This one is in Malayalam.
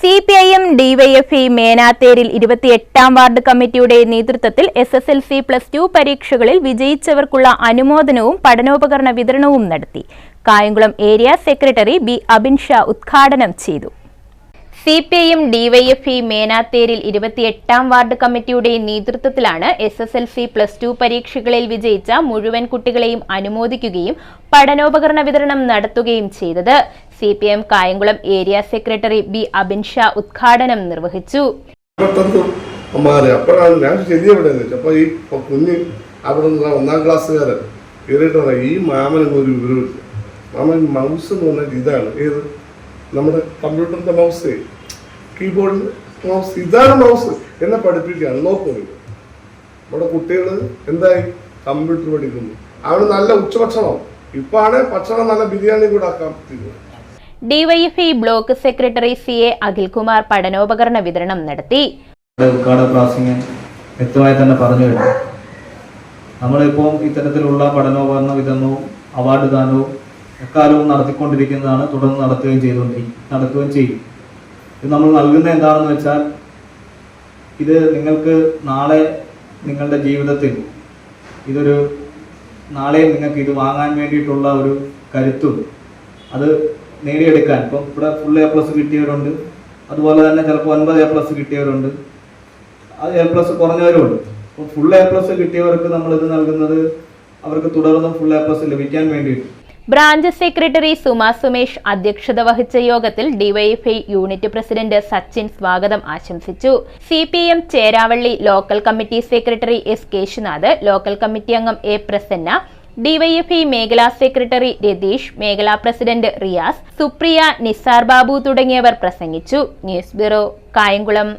C P I M DYFI മേനാത്തേരിൽ ഇരുപത്തിയെട്ടാം വാർഡ് കമ്മിറ്റിയുടെ നേതൃത്വത്തിൽ S S L C plus two പരീക്ഷകളിൽ വിജയിച്ചവർക്കുള്ള അനുമോദനവും പഠനോപകരണ വിതരണവും നടത്തി. Kayamkulam area secretary B Abin Shah ഉദ്ഘാടനം ചെയ്തു. C P I M DYFI മേനാത്തേരിൽ ഇരുപത്തിയെട്ടാം വാർഡ് കമ്മിറ്റിയുടെ നേതൃത്വത്തിലാണ് S S L C plus two പരീക്ഷകളിൽ വിജയിച്ച മുഴുവൻ കുട്ടികളെയും അനുമോദിക്കുകയും പഠനോപകരണ വിതരണം നടത്തുകയും ചെയ്തത്. C P M Kayamkulam area secretary B Abin Shah ഉദ്ഘാടനം നിർവഹിച്ചു. അപ്പോഴാണ് ഞാൻ ശരിയെവിടെയെന്ന് വെച്ചു ഈ കുഞ്ഞ് അവിടെ ഒന്നാം ക്ലാസ്സുകാരൻ. കയറിയിട്ട് ഈ മാമനൊന്നും ഒരു വിവരമില്ല മാമൻ മൗസ് എന്ന് പറഞ്ഞാൽ ഇതാണ്. ഏത്? നമ്മുടെ കമ്പ്യൂട്ടറിന്റെ മൗസ് കീബോർഡിൽ മൗസ് ഇതാണ് മൗസ് എന്നെ പഠിപ്പിക്കുകയാണ് നോക്കുന്നത് നമ്മുടെ കുട്ടികൾ എന്തായി? കമ്പ്യൂട്ടർ പഠിക്കുന്നു. അവിടെ നല്ല ഉച്ചഭക്ഷണം. ഇപ്പൊ ആണ് ഭക്ഷണം നല്ല ബിരിയാണി കൂടെ ആക്കാൻ പറ്റുന്നത് DYFI block secretary C A Akhilkumar പഠനോപകരണ വിതരണം നടത്തി. തന്നെ പറഞ്ഞു നമ്മളിപ്പോൾ ഇത്തരത്തിലുള്ള പഠനോപകരണ വിതരണവും അവാർഡ് ദാനവും എക്കാലവും നടത്തിക്കൊണ്ടിരിക്കുന്നതാണ് തുടർന്ന് നടത്തുകയും ചെയ്തുകൊണ്ടിരിക്കും നടത്തുകയും ചെയ്യും. ഇത് നമ്മൾ നൽകുന്ന എന്താണെന്ന് വെച്ചാൽ ഇത് നിങ്ങൾക്ക് നാളെ നിങ്ങളുടെ ജീവിതത്തിൽ ഇതൊരു നാളെ നിങ്ങൾക്ക് ഇത് വാങ്ങാൻ വേണ്ടിയിട്ടുള്ള ഒരു കരുത്തും അത് നേടിയെടുക്കാൻ. ഇപ്പം ഇവിടെ ഫുൾ എ പ്ലസ് കിട്ടിയവരുണ്ട്. അതുപോലെ തന്നെ ചിലപ്പോൾ ഒൻപത് എ പ്ലസ് കിട്ടിയവരുണ്ട്. അത് എ പ്ലസ് കുറഞ്ഞവരുമുണ്ട്. അപ്പോൾ ഫുൾ എ പ്ലസ് കിട്ടിയവർക്ക് നമ്മൾ ഇത് നൽകുന്നത് അവർക്ക് തുടർന്നും ഫുൾ എ പ്ലസ് ലഭിക്കാൻ വേണ്ടിയിട്ട്. ബ്രാഞ്ച് സെക്രട്ടറി സുമ സുമേഷ് അധ്യക്ഷത വഹിച്ച യോഗത്തിൽ ഡിവൈഎഫ്ഐ യൂണിറ്റ് പ്രസിഡന്റ് സച്ചിൻ സ്വാഗതം ആശംസിച്ചു. C P M Cheravally local committee secretary S Keshunath local committee അംഗം എ പ്രസന്ന ഡിവൈഎഫ്ഐ മേഖലാ സെക്രട്ടറി രതീഷ് മേഖലാ പ്രസിഡന്റ് റിയാസ് സുപ്രിയ നിസാർ ബാബു തുടങ്ങിയവർ പ്രസംഗിച്ചു. News bureau Kayamkulam.